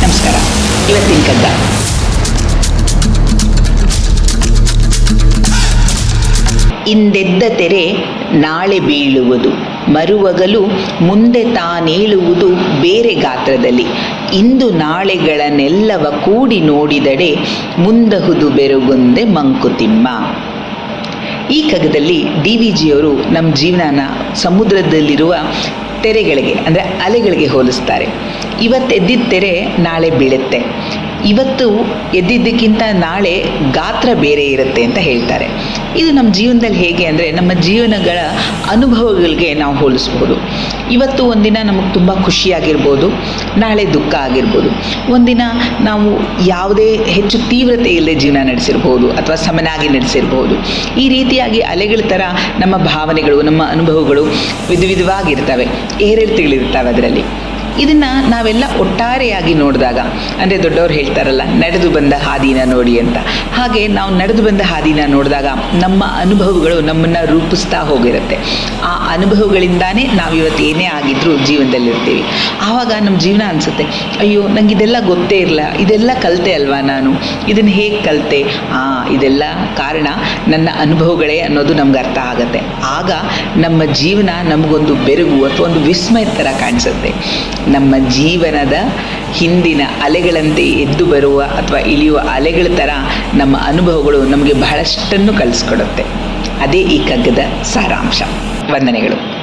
ನಮಸ್ಕಾರ ಇವತ್ತಿನ ಕಗ್ಗ ಇಂದೆದ್ದ ತೆರೆ ನಾಳೆ ಬೀಳುವುದು ಮರುವಗಲು ಮುಂದೆ ತಾನೇಳುವುದು ಬೇರೆ ಗಾತ್ರದಲ್ಲಿ. ಇಂದು ನಾಳೆಗಳನ್ನೆಲ್ಲವ ಕೂಡಿ ನೋಡಿದಡೆ ಮುಂದಹುದು ಬೆರುಗೊಂದೆ ಮಂಕುತಿಮ್ಮ. ಈ ಕಗದಲ್ಲಿ ಡಿ ವಿ ಜಿಯವರು ನಮ್ಮ ಜೀವನನ ಸಮುದ್ರದಲ್ಲಿರುವ ತೆರೆಗಳಿಗೆ, ಅಂದರೆ ಅಲೆಗಳಿಗೆ ಹೋಲಿಸ್ತಾರೆ. ಇವತ್ತೆದ್ದಿದ್ದ ತೆರೆ ನಾಳೆ ಬೀಳುತ್ತೆ. ಇವತ್ತು ಎದ್ದಿದ್ದಕ್ಕಿಂತ ನಾಳೆ ಗಾತ್ರ ಬೇರೆ ಇರುತ್ತೆ ಅಂತ ಹೇಳ್ತಾರೆ. ಇದು ನಮ್ಮ ಜೀವನದಲ್ಲಿ ಹೇಗೆ ಅಂದರೆ ನಮ್ಮ ಜೀವನಗಳ ಅನುಭವಗಳಿಗೆ ನಾವು ಹೋಲಿಸ್ಬೋದು. ಇವತ್ತು ಒಂದಿನ ನಮಗೆ ತುಂಬ ಖುಷಿಯಾಗಿರ್ಬೋದು, ನಾಳೆ ದುಃಖ ಆಗಿರ್ಬೋದು. ಒಂದಿನ ನಾವು ಯಾವುದೇ ಹೆಚ್ಚು ತೀವ್ರತೆ ಇಲ್ಲದೆ ಜೀವನ ನಡೆಸಿರ್ಬೋದು ಅಥವಾ ಸಮನಾಗಿ ನಡೆಸಿರ್ಬೋದು. ಈ ರೀತಿಯಾಗಿ ಅಲೆಗಳ ಥರ ನಮ್ಮ ಭಾವನೆಗಳು, ನಮ್ಮ ಅನುಭವಗಳು ವಿಧ ವಿಧವಾಗಿರ್ತವೆ ಏರಿಳಿತಗಳಿರ್ತವೆ ಅದರಲ್ಲಿ. ಇದನ್ನು ನಾವೆಲ್ಲ ಒಟ್ಟಾರೆಯಾಗಿ ನೋಡಿದಾಗ, ಅಂದರೆ ದೊಡ್ಡವರು ಹೇಳ್ತಾರಲ್ಲ, ನಡೆದು ಬಂದ ಹಾದಿನ ನೋಡಿ ಅಂತ. ಹಾಗೆ ನಾವು ನಡೆದು ಬಂದ ಹಾದಿನ ನೋಡಿದಾಗ ನಮ್ಮ ಅನುಭವಗಳು ನಮ್ಮನ್ನು ರೂಪಿಸ್ತಾ ಹೋಗಿರುತ್ತೆ. ಆ ಅನುಭವಗಳಿಂದಾನೇ ನಾವು ಇವತ್ತು ಏನೇ ಆಗಿದ್ರೂ ಜೀವನದಲ್ಲಿರ್ತೀವಿ. ಆವಾಗ ನಮ್ಮ ಜೀವನ ಅನ್ಸುತ್ತೆ, ಅಯ್ಯೋ ನಂಗೆ ಇದೆಲ್ಲ ಗೊತ್ತೇ ಇರಲ್ಲ ಇದೆಲ್ಲ ಕಲಿತೆ ಅಲ್ವಾ ನಾನು? ಇದನ್ನು ಹೇಗೆ ಕಲಿತೆ? ಆ, ಇದೆಲ್ಲ ಕಾರಣ ನನ್ನ ಅನುಭವಗಳೇ ಅನ್ನೋದು ನಮ್ಗೆ ಅರ್ಥ ಆಗುತ್ತೆ. ಆಗ ನಮ್ಮ ಜೀವನ ನಮಗೊಂದು ಬೆರಗು ಅಥವಾ ಒಂದು ವಿಸ್ಮಯ ಥರ ಕಾಣಿಸುತ್ತೆ. ನಮ್ಮ ಜೀವನದ ಹಿಂದಿನ ಅಲೆಗಳಂತೆ ಎದ್ದು ಬರುವ ಅಥವಾ ಇಳಿಯುವ ಅಲೆಗಳ ಥರ ನಮ್ಮ ಅನುಭವಗಳು ನಮಗೆ ಬಹಳಷ್ಟನ್ನು ಕಲಿಸ್ಕೊಡುತ್ತೆ. ಅದೇ ಈ ಕಗ್ಗದ ಸಾರಾಂಶ. ವಂದನೆಗಳು.